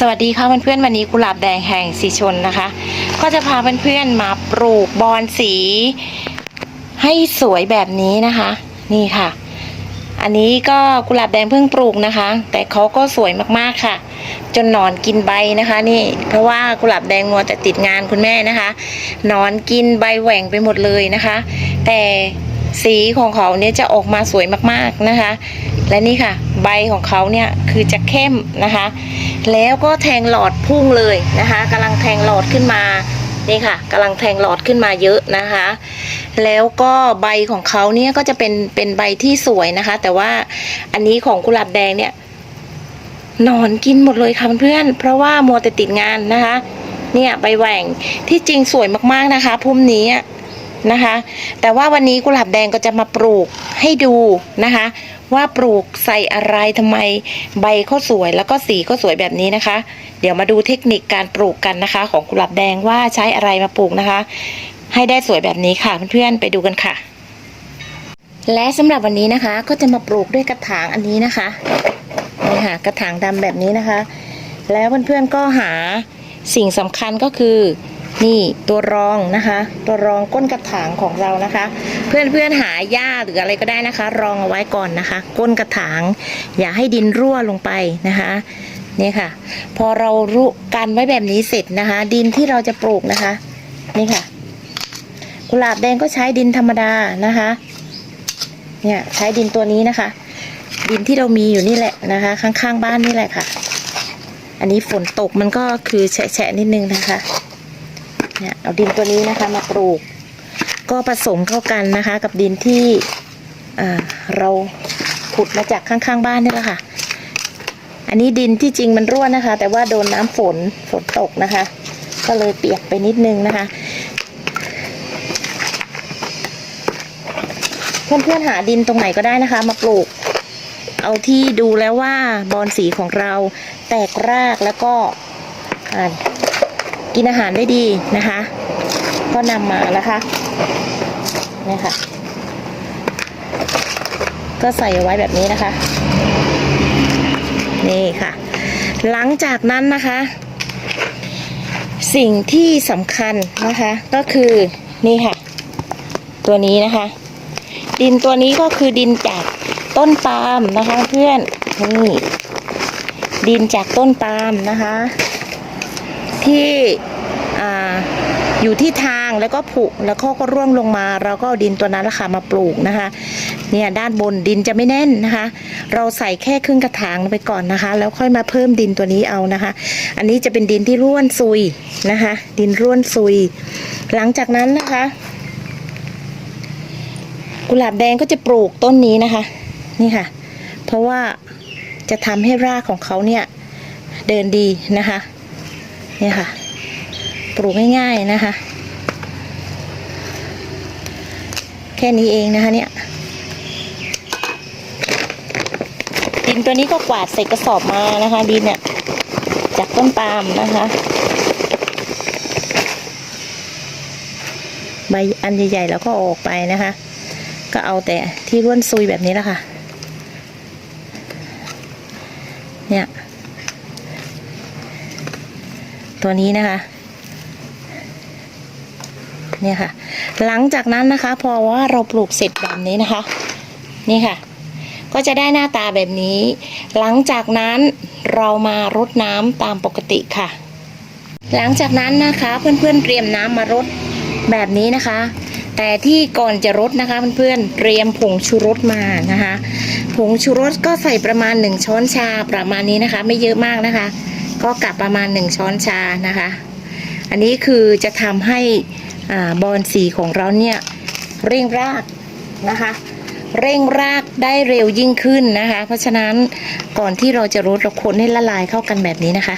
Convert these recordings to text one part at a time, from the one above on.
สวัสดีค่ะเพื่อนๆวันนี้กุหลาบแดงแห่งสีชนนะคะ ก็จะพาเพื่อนๆมาปลูกบอนสี ให้สวยแบบนี้นะคะ นี่ค่ะ อันนี้ก็กุหลาบแดงเพิ่งปลูกนะคะ แต่เขาก็สวยมากๆค่ะ จนหนอนกินใบนะคะ นี่เพราะว่ากุหลาบแดงมัวแต่ติดงานคุณแม่นะคะหนอนกินใบแหว่งไปหมดเลยนะคะ แต่สีของเขาเนี่ยจะออกมาสวยมากๆนะคะ และนี่ค่ะ ใบของเขาเนี่ยคือจะเข้มนะคะ แล้วก็แทงหลอดพุ่งเลยนะคะกำลังแทงหลอดขึ้นมานี่ค่ะกำลังแทงหลอดขึ้นมาเยอะนะคะ แล้วก็ใบของเขาเนี่ยก็จะเป็นเป็นใบที่สวยนะคะ แต่ว่าอันนี้ของกุหลาบแดงเนี่ยนอนกินหมดเลยค่ะเพื่อนเพราะว่ามัวแต่ติดงานนะคะ เนี่ยใบแหว่งที่จริงสวยมากๆนะคะพุ่มนี้นะคะ แต่ว่าวันนี้กุหลาบแดงก็จะมาปลูกให้ดูนะคะ ว่าปลูกใส่อะไรทำไมใบเขาสวยแล้วก็สีก็สวยแบบนี้นะคะ เดี๋ยวมาดูเทคนิคการปลูกกันนะคะ ของกุหลาบแดงว่าใช้อะไรมาปลูกนะคะ ให้ได้สวยแบบนี้ค่ะเพื่อนๆไปดูกันค่ะ และสำหรับวันนี้นะคะก็จะมาปลูกด้วยกระถางอันนี้นะคะนี่ค่ะกระถางดำแบบนี้นะคะ แล้วเพื่อนๆก็หาสิ่งสำคัญก็คือ นี่ตัวรองนะคะ ตัวรองก้นกระถางของเรานะคะ เพื่อนๆหาหญ้าหรืออะไรก็ได้นะคะ รองเอาไว้ก่อนนะคะ ก้นกระถาง อย่าให้ดินรั่วลงไปนะคะนี่ค่ะ พอเรารุกันไว้แบบนี้เสร็จนะคะ ดินที่เราจะปลูกนะคะ นี่ค่ะ กุหลาบแดงก็ใช้ดินธรรมดานะคะ เนี่ยใช้ดินตัวนี้นะคะ ดินที่เรามีอยู่นี่แหละนะคะ ข้างๆบ้านนี่แหละค่ะ อันนี้ฝนตกมันก็คือแฉะๆนิดนึงนะคะ เนี่ยเอาดินตัวนี้นะคะมาปลูก ก็ผสมเข้ากันนะคะ กับดินที่เราขุดมาจากข้างๆบ้านนี่แหละค่ะ อันนี้ดินที่จริงมันร่วนนะคะ แต่ว่าโดนน้ำฝนฝนตกนะคะ ก็เลยเปียกไปนิดนึงนะคะ เพื่อนๆหาดินตรงไหนก็ได้นะคะ มาปลูก เอาที่ดูแล้วว่าบอนสีของเราแตกรากแล้วก็อ่า กินอาหารได้ดีนะคะ ก็นำมานะคะนี่ค่ะ ก็ใส่ไว้แบบนี้นะคะ นี่ค่ะ หลังจากนั้นนะคะ สิ่งที่สำคัญนะคะ ก็คือนี่ค่ะ ตัวนี้นะคะ ดินตัวนี้ก็คือดินจากต้นปาล์มนะคะเพื่อนนี่ดินจากต้นปาล์มนะคะ ที่ออยู่ที่ทางแล้วก็ผุแล้วก็ก็ร่วงลงมา เราก็เอาดินตัวนั้นละค่ะมาปลูกนะคะเนี่ยด้านบนดินจะไม่แน่นนะคะ เราใส่แค่ครึ่งกระถางไปก่อนนะคะ แล้วค่อยมาเพิ่มดินตัวนี้เอานะคะ อันนี้จะเป็นดินที่ร่วนซุยนะคะ ดินร่วนซุย หลังจากนั้นนะคะ กุหลาบแดงก็จะปลูกต้นนี้นะคะ นี่ค่ะ เพราะว่าจะทำให้รากของเขาเนี่ยเดินดีนะคะ นี่ยค่ะ ปลูกง่ายๆนะคะ แค่นี้เองนะคะเนี่ยดินตัวนี้ก็กวาดใส่กระสอบมานะคะดินเนี่ยจากต้นปาล์มนะคะใบอันใหญ่ๆแล้วก็อออกไปนะคะ ก็เอาแต่ที่ร่วนซุยแบบนี้แหละค่ะ เนี่ย ตัวนี้นะคะ เนี่ยค่ะ หลังจากนั้นนะคะ พอว่าเราปลูกเสร็จแบบนี้นะคะ นี่ค่ะ ก็จะได้หน้าตาแบบนี้ หลังจากนั้นเรามารดน้ำตามปกติค่ะ หลังจากนั้นนะคะเพื่อนๆเตรียมน้ำมารดแบบนี้นะคะ แต่ที่ก่อนจะรดนะคะเพื่อนๆเตรียมผงชูรสมานะคะ ผงชูรสก็ใส่ประมาณ 1 ช้อนชาประมาณนี้นะคะ ไม่เยอะมากนะคะ ก็กลับประมาณ 1 ช้อนชานะคะ อันนี้คือจะทำให้บอนสีของเราเนี่ยเร่งรากนะคะ เร่งรากได้เร็วยิ่งขึ้นนะคะ เพราะฉะนั้นก่อนที่เราจะรดเราคนให้ละลายเข้ากันแบบนี้นะคะ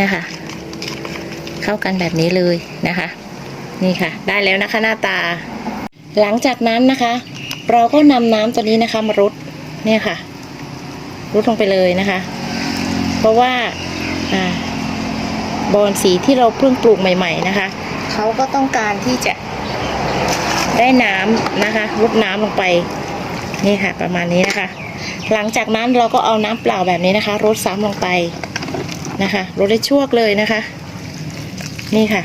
นะคะ เข้ากันแบบนี้เลยนะคะ นี่ค่ะ ได้แล้วนะคะหน้าตา หลังจากนั้นนะคะ เราก็นำน้ำตัวนี้นะคะมารดเนี่ยค่ะรดลงไปเลยนะคะ ราะว่าอบอนสีที่เราเพิ่งปลูกใหม่ ๆ นะคะเขาก็ต้องการที่จะได้น้ำนะคะรดน้ำลงไปนี่ค่ะประมาณนี้นะคะ หลังจากนั้นเราก็เอาน้ำเปล่าแบบนี้นะคะรดซ้ำลงไปนะคะรถได้ชั่วเลยนะคะ นี่ค่ะ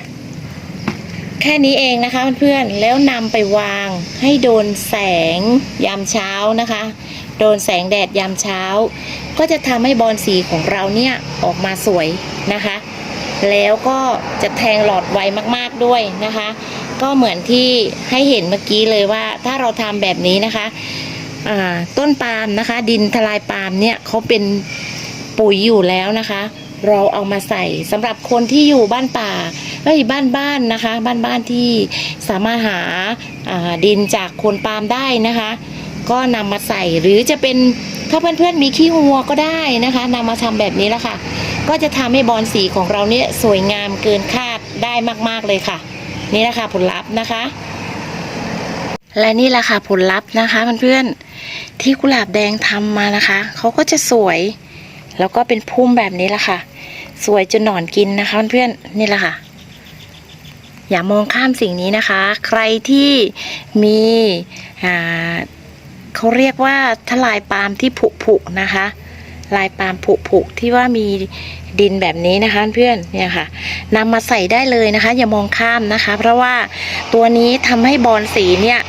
แค่นี้เองนะคะเพื่อนๆแล้วนำไปวางให้โดนแสงยามเช้านะคะ โดนแสงแดดยามเช้า ก็จะทำให้บอลสีของเราเนี่ยออกมาสวยนะคะ แล้วก็จะแทงหลอดไวมากๆด้วยนะคะ ก็เหมือนที่ให้เห็นเมื่อกี้เลยว่าถ้าเราทำแบบนี้นะคะต้นปาล์มนะคะ ดินทลายปาล์มเนี่ยเขาเป็นปุ๋ยอยู่แล้วนะคะ เราเอามาใส่สำหรับคนที่อยู่บ้านป่าเอ้ยบ้านบ้านนะคะ บ้านบ้านที่สามารถหาาดินจากโคนปาล์มได้นะคะ ก็นำมาใส่หรือจะเป็นถ้าเพื่อนๆมีขี้วัวก็ได้นะคะนำมาทำแบบนี้แล้วค่ะ ก็จะทำให้บอลสีของเราเนี่ยสวยงามเกินคาดได้มากๆเลยค่ะ นี่แหละคะผลลัพธ์นะคะ และนี่แหละค่ะผลลัพธ์นะคะเพื่อนๆที่กุหลาบแดงทำมานะคะเขาก็จะสวย แล้วก็เป็นพุ่มแบบนี้ละค่ะ สวยจนหนอนกินนะคะเพื่อนๆนี่แหละค่ะอย่ามองข้ามสิ่งนี้นะคะ ใครที่มีอ่า เขาเรียกว่าทลายปาล์มที่ผุผุนะคะ ลายปาล์มผุผุที่ว่ามีดินแบบนี้นะคะเพื่อนเนี่ยค่ะนำมาใส่ได้เลยนะคะ อย่ามองข้ามนะคะ เพราะว่าตัวนี้ทำให้บอลสีเนี่ย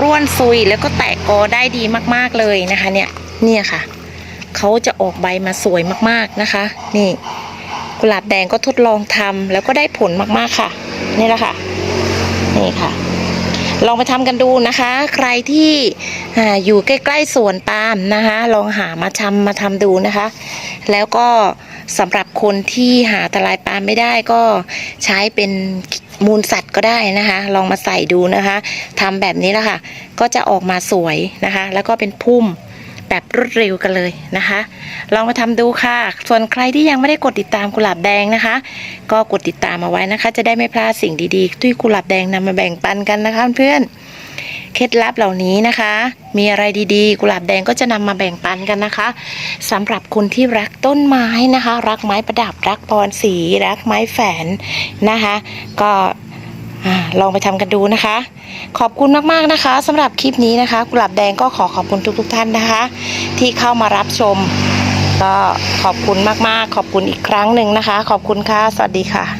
ร่วนซุยแล้วก็แตกกอได้ดีมากๆเลยนะคะเนี่ยเนี่ยค่ะเขาจะออกใบมาสวยมากๆนะคะ นี่กุหลาบแดงก็ทดลองทำแล้วก็ได้ผลมากๆค่ะ นี่แหละค่ะ นี่ค่ะ ลองไปทำกันดูนะคะ ใครที่อยู่ใกล้ๆสวนปาล์มนะคะ ลองหามาทำมาทำดูนะคะ แล้วก็สำหรับคนที่หาทลายปาล์มไม่ได้ก็ใช้เป็นมูลสัตว์ก็ได้นะคะ ลองมาใส่ดูนะคะทำแบบนี้แล้วค่ะ ก็จะออกมาสวยนะคะ แล้วก็เป็นพุ่ม แบบรวดเร็วกันเลยนะคะ ลองมาทำดูค่ะ ส่วนใครที่ยังไม่ได้กดติดตามกุหลาบแดงนะคะ ก็กดติดตามเอาไว้นะคะ จะได้ไม่พลาดสิ่งดีๆ ที่กุหลาบแดงนำมาแบ่งปันกันนะคะเพื่อนเคล็ดลับเหล่านี้นะคะ มีอะไรดีๆ กุหลาบแดงก็จะนำมาแบ่งปันกันนะคะสำหรับคนที่รักต้นไม้นะคะ รักไม้ประดับรักบอนสี รักไม้แฝนนะคะ ก็ อลองไปทำกันดูนะคะ ขอบคุณมากๆนะคะสำหรับคลิปนี้นะคะ กุหลาบแดงก็ขอขอบคุณทุกๆท่านนะคะ ที่เข้ามารับชม ก็ขอบคุณมากๆ ขอบคุณอีกครั้งหนึ่งนะคะ ขอบคุณค่ะ สวัสดีค่ะ